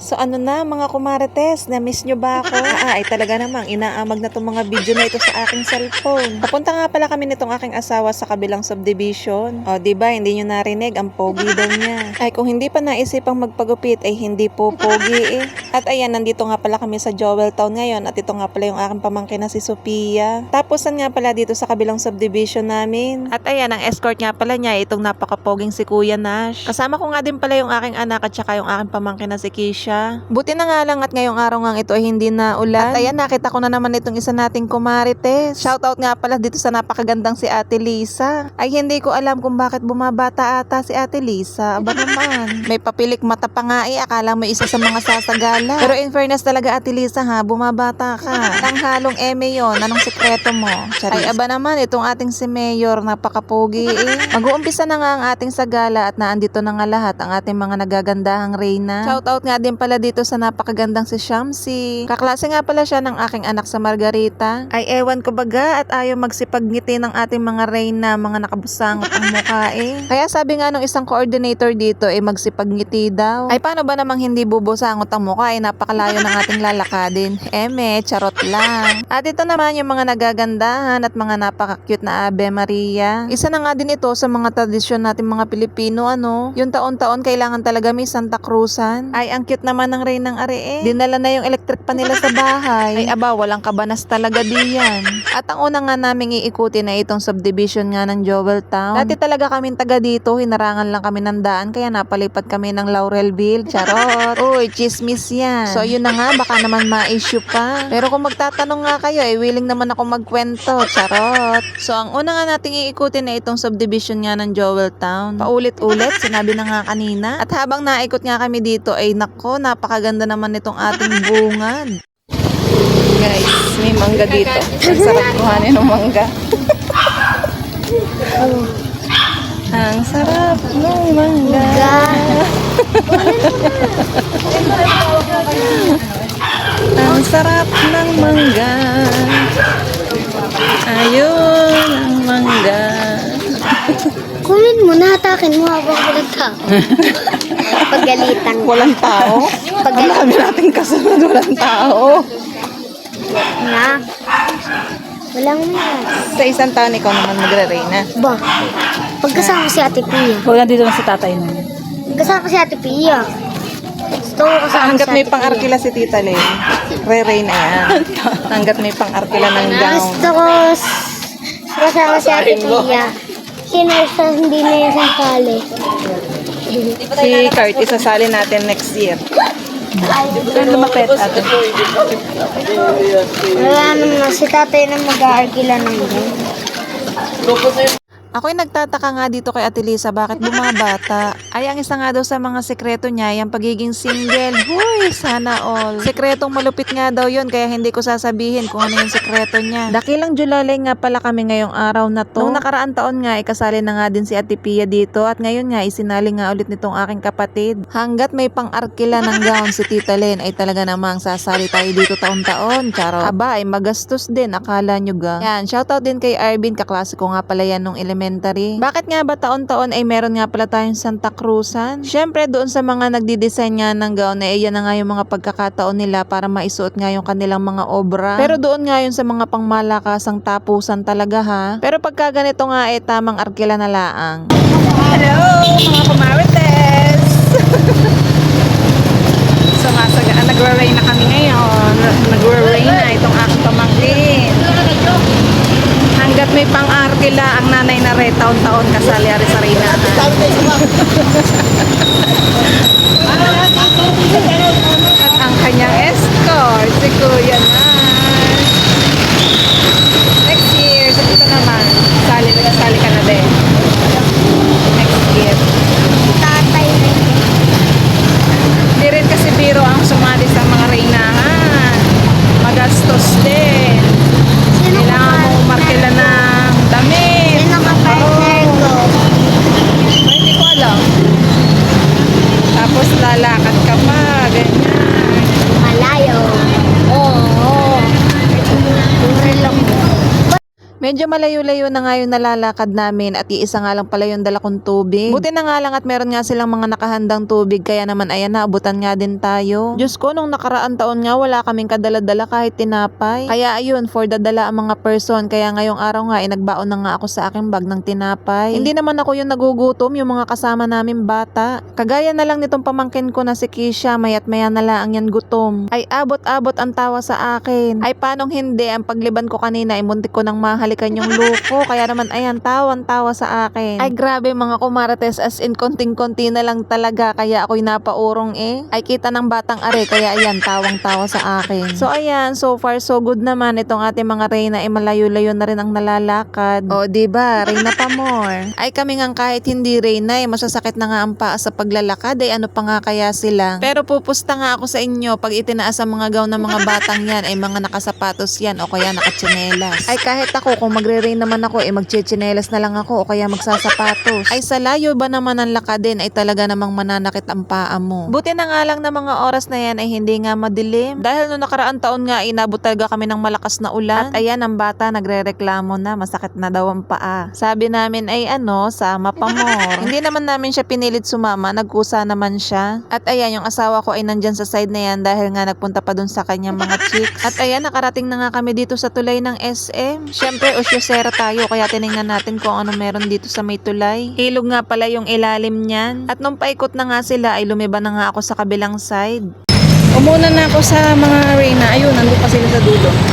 So ano na mga kumarites, na-miss nyo ba ako? ah, ay talaga namang inaamag na itong mga video na ito sa aking cellphone. Papunta nga pala kami nitong aking asawa sa kabilang subdivision. O di ba hindi nyo narinig, ang pogi daw niya. Ay kung hindi pa naisipang magpagupit ay hindi po pogi eh. At ayan, nandito nga pala kami sa Joel Town ngayon at ito nga pala yung aking pamangkin na si Sophia. Tapusan nga pala dito sa kabilang subdivision namin. At ayan, ang escort nga pala niya itong napakapoging si Kuya Nash. Kasama ko nga din pala yung aking anak at saka yung aking pamangkin na si Keisha. Buti na nga lang at ngayong araw nga ito ay hindi na ulan. At ayan, nakita ko na naman itong isa nating kumarites. Shoutout nga pala dito sa napakagandang si Ate Lisa. Ay hindi ko alam kung bakit bumabata ata si Ate Lisa. Aba naman. May papilik mata pa nga eh. Akala mo isa sa mga sasagala. Pero in fairness talaga Ate Lisa ha, bumabata ka. Ang halong eme yon. Anong sekreto mo? Charis. Ay aba naman, itong ating si Mayor, napakapogi eh. Mag-uumpisa na nga ang ating sagala at naandito na nga lahat ang ating mga nagagandahang reyna. Shoutout nga din pala dito sa napakagandang si Shamsi. Kaklase nga pala siya ng aking anak sa Margarita. Ay ewan ko baga at ayaw magsipagngiti ng ating mga reyna, mga nakabusangot ang mukha eh. Kaya sabi nga nung isang coordinator dito ay magsipagngiti daw. Ay paano ba namang hindi bubusangot ang mukha ay napakalayo ng ating lalakadin. Eme, charot lang. At ito naman yung mga nagagandahan at mga napaka-cute na Ave Maria. Isa na nga din ito sa mga tradisyon natin mga Pilipino ano. Yung taon-taon kailangan talaga may Santa Cruzan. Ay ang cute naman ng Reynang Are eh. Dinala na yung electric pa nila sa bahay. Ay aba, walang kabanas talaga diyan. At ang una nga naming iikutin na itong subdivision nga ng Joel Town. Dati talaga kaming taga dito, hinarangan lang kami ng daan kaya napalipat kami ng Laurelville. Charot. Uy, chismis yan. So yun na nga, baka naman ma-issue pa. Pero kung magtatanong nga kayo, eh willing naman ako magkwento. Charot. So ang una nga nating iikutin na itong subdivision nga ng Joel Town. Paulit-ulit, sinabi na nga kanina. At habang naikot nga kami dito, ay nako, napakaganda naman itong ating bungad. Guys, may mangga dito. Ang sarap kuhanin ng mangga. Ang sarap ng mangga. Ang sarap ng mangga. Ayun ang mangga. Kumin mo, nahatakin mo habang walang tao. Pagalitan. Walang tao. Ang dami nating kasunod, walang tao. Na. Walang mas. Sa isang taon, ikaw naman magre-reyna. Ba? Pagkasama si Ate Pia. Huwag nandito lang si tatay na. Pagkasama si Ate Pia. Gusto ko kasama Hanggat si may Ate pang-arkila si Tita Len, re-reyna yan. Hanggat may pang-arkila ng Pia. gown. Gusto ko s- kasama si Ate Pia. Sino sa hindi na yung sasali? Si Kurt, isasali natin next year. Ito lumapit ate. Wala naman si tatay na mag-aarkila ng ganyan. Ako'y nagtataka nga dito kay Ate Lisa bakit bumabata. Ay, ang isa nga daw sa mga sekreto niya, yung pagiging single. Huy, sana all. Sekretong malupit nga daw yun, kaya hindi ko sasabihin kung ano yung sekreto niya. Dakilang Julalay nga pala kami ngayong araw na to. Nung nakaraan taon nga, ikasali na nga din si Ate Pia dito at ngayon nga, isinali nga ulit nitong aking kapatid. Hanggat may pang-arkila ng gown si Tita Len, ay talaga namang sasali tayo dito taon-taon. Charo. Aba, ay magastos din, akala nyo ga. Yan, shoutout din kay Arvin, kaklase ko nga pala yan nung elementary. Bakit nga ba taon-taon ay meron nga pala tayong Santa Cruzan? Siyempre, doon sa mga nagdi-design nga ng gown, eh, yan na nga yung mga pagkakataon nila para maisuot nga yung kanilang mga obra. Pero doon nga yun sa mga pangmalakasang tapusan talaga ha. Pero pagka ganito nga, eh, tamang arkila na laang. Hello, mga kumarites! so, masagaan, nagre-rain na kami ngayon. Nagre-rain na itong aking pamangkin. Hanggat may pang-arkila, ang nanay na re, taon-taon kasali ari sa reynahan. At ang kanyang escort, si Kuya Nash. Next year, sa dito naman, sali, sali ka na din. Next year. Tatay na yun. Hindi rin kasi biro ang sumali sa mga reynahan. Magastos din. Sino Kailangan mo umarkila ng damit. Sino ka partner ko? Ay, hindi ko alam. Tapos Medyo malayo-layo na nga yung nalalakad namin at iisa nga lang pala yung dala tubig. Buti na nga lang at meron nga silang mga nakahandang tubig kaya naman ayan na, abutan nga din tayo. Diyos ko, nung nakaraan taon nga wala kaming kadala-dala kahit tinapay. Kaya ayun, for dadala ang mga person. Kaya ngayong araw nga, eh, nagbaon na nga ako sa aking bag ng tinapay. Hindi naman ako yung nagugutom, yung mga kasama namin bata. Kagaya na lang nitong pamangkin ko na si Kisha, mayat maya na lang yan gutom. Ay abot-abot ang tawa sa akin. Ay panong hindi, ang pagliban ko kanina ay muntik ko nang mahalikan yung luko. Kaya naman ayan, tawang-tawa sa akin. Ay grabe mga kumarates, as in konting-konti na lang talaga. Kaya ako'y napaurong eh. Ay kita ng batang are, kaya ayan, tawang-tawa sa akin. So ayan, so far so good naman itong ating mga Reyna ay malayo-layo na rin ang nalalakad. O di ba, Reyna pa more. Ay kami nga kahit hindi Reyna ay masasakit na nga ang paa sa paglalakad ay ano pa nga kaya sila. Pero pupusta nga ako sa inyo pag itinaas ang mga gown ng mga batang yan ay mga nakasapatos yan o kaya nakatsinelas. Ay kahit ako kung magre-rain naman ako ay magchichinelas na lang ako o kaya magsasapatos. Ay sa layo ba naman ang lakadin ay talaga namang mananakit ang paa mo. Buti na nga lang na mga oras na yan ay hindi nga madilim. Dahil no nakaraan taon nga inabot talaga kami ng malakas na ulan. At ayan ang bata nagre-reklamo na masakit na daw ang paa. Sabi namin ay ano, sama pa more. hindi naman namin siya pinilit sumama, nagkusa naman siya. At ayan yung asawa ko ay nandyan sa side na yan dahil nga nagpunta pa dun sa kanyang mga chicks. At ayan nakarating na nga kami dito sa tulay ng SM. Syempre osyosera tayo kaya tiningnan natin kung ano meron dito sa may tulay. Hilog nga pala yung ilalim niyan. At nung paikot na nga sila ay lumiba na nga ako sa kabilang side. Umuna na ako sa mga Reyna. Ayun, nandun pa sila sa dulo.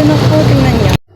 Din ako. Tingnan.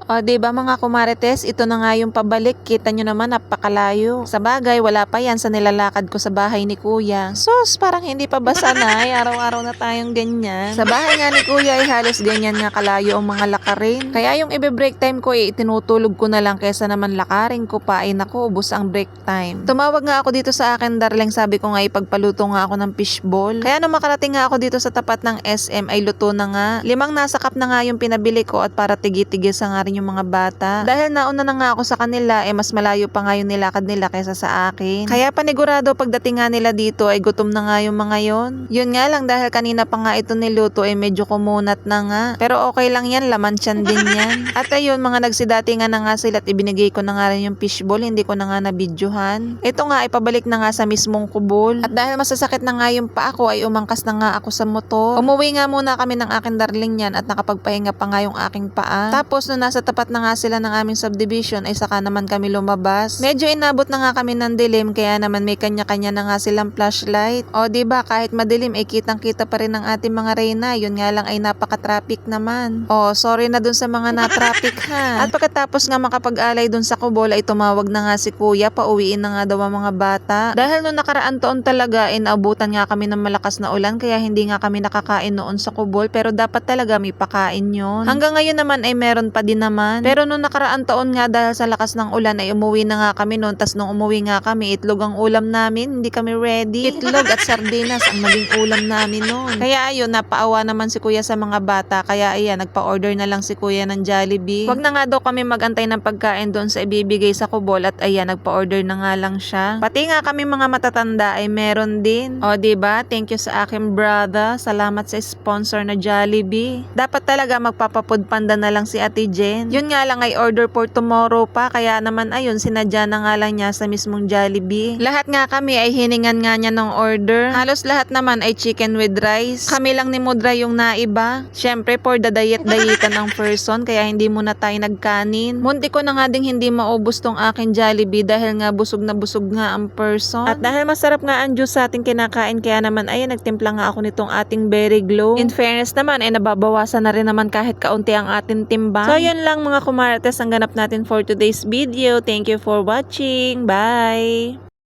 O, ba mga kumarites, ito na nga yung pabalik. Kita nyo naman, napakalayo. Sa bagay, wala pa yan sa nilalakad ko sa bahay ni Kuya. Sus, parang hindi pa basa na. Ay, araw-araw na tayong ganyan. Sa bahay nga ni Kuya, ay halos ganyan nga kalayo ang mga lakarin. Kaya yung ibe-break time ko, eh, tinutulog ko na lang kesa naman lakarin ko pa. Ay, naku, ubos ang break time. Tumawag nga ako dito sa akin, darling. Sabi ko nga, ipagpaluto nga ako ng fishball. Kaya nung makarating nga ako dito sa tapat ng SM, ay luto na nga. Limang nasa cup na nga yung pinabili ko at para tigi-tigis nga rin yung mga bata. Dahil nauna na nga ako sa kanila, eh mas malayo pa nga yung nilakad nila kaysa sa akin. Kaya panigurado pagdating nga nila dito ay gutom na nga yung mga yon. Yun nga lang dahil kanina pa nga ito niluto ay medyo kumunat na nga. Pero okay lang yan, laman tiyan din yan. At ayun, mga nagsidati nga na nga sila at ibinigay ko na nga rin yung fishball, hindi ko na nga nabidyohan. Ito nga, ipabalik na nga sa mismong kubol. At dahil masasakit na nga yung pa ako, ay umangkas na nga ako sa motor. Umuwi nga muna kami ng aking darling yan at nakapagpahinga pa nga yung aking paa. Tapos nung nasa tapat na nga sila ng aming subdivision ay saka naman kami lumabas. Medyo inabot na nga kami ng dilim kaya naman may kanya-kanya na nga silang flashlight. O di ba kahit madilim ay kitang-kita pa rin ang ating mga reyna. Yun nga lang ay napaka-traffic naman. O sorry na dun sa mga na-traffic ha. At pagkatapos nga makapag-alay dun sa kubol ay tumawag na nga si kuya pauwiin na nga daw ang mga bata. Dahil nung nakaraan taon talaga ay naabutan nga kami ng malakas na ulan kaya hindi nga kami nakakain noon sa kubol pero dapat talaga may pakain yun. Hanggang ngayon naman ay meron pa din naman. Pero nung nakaraan taon nga dahil sa lakas ng ulan ay umuwi na nga kami noon tas nung umuwi nga kami itlog ang ulam namin hindi kami ready. Itlog at sardinas ang naging ulam namin noon. Kaya ayun napaawa naman si kuya sa mga bata kaya ayan nagpa-order na lang si kuya ng Jollibee. Wag na nga daw kami magantay ng pagkain doon sa ibibigay sa kubol at ayan nagpa-order na nga lang siya. Pati nga kami mga matatanda ay meron din. O di ba? Thank you sa aking brother. Salamat sa sponsor na Jollibee. Dapat talaga magpapapod panda na lang si Ate Jen. Yun nga lang ay order for tomorrow pa kaya naman ayun sinadya na nga lang niya sa mismong Jollibee. Lahat nga kami ay hiningan nga niya ng order. Halos lahat naman ay chicken with rice. Kami lang ni Mudra yung naiba. Syempre for the diet-dietan ng person kaya hindi muna tayo nagkanin. Munti ko na nga ding hindi maubos tong aking Jollibee dahil nga busog na busog nga ang person. At dahil masarap nga ang juice sa ating kinakain kaya naman ay nagtimpla nga ako nitong ating berry glow. In fairness naman ay nababawasan na rin naman kahit kaunti ang ating timbang. So yun lang mga kumarates ang ganap natin for today's video. Thank you for watching. Bye!